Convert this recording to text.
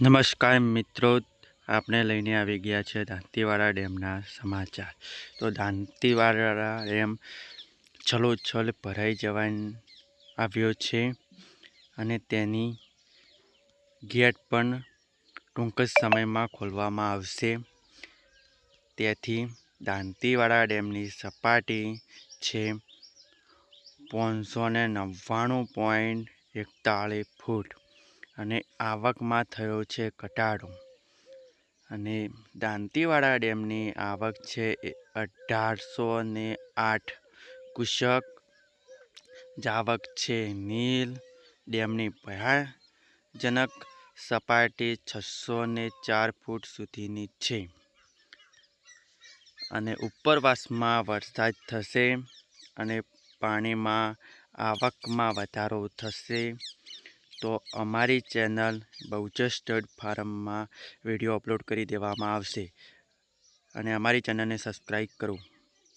નમસ્કાર મિત્રો, આપણે લઈને આવી ગયા છે દાંતીવાડા ડેમના સમાચાર. તો દાંતીવાડા ડેમ છલોછલ ભરાઈ જવા આવ્યો છે અને તેની ગેટ પણ ટૂંક જ સમયમાં ખોલવામાં આવશે. તેથી દાંતીવાડા ડેમની સપાટી છે પાંચસો ને નવ્વાણું પોઈન્ટ એકતાળીસ ફૂટ. અને આવકમાં થયો છે ઘટાડો. અને દાંતીવાડા ડેમની આવક છે અઢારસો ને આઠ કુશક જાવક છે. નીલ ડેમની ભયાજનક સપાટી છસો ને ચાર ફૂટ સુધીની છે. અને ઉપરવાસમાં વરસાદ થશે અને પાણીમાં આવકમાં વધારો થશે. તો અમારી ચેનલ બહુચર ફાર્મમાં વીડિયો અપલોડ કરી દેવામાં આવશે અને અમારી ચેનલને સબસ્ક્રાઈબ કરો.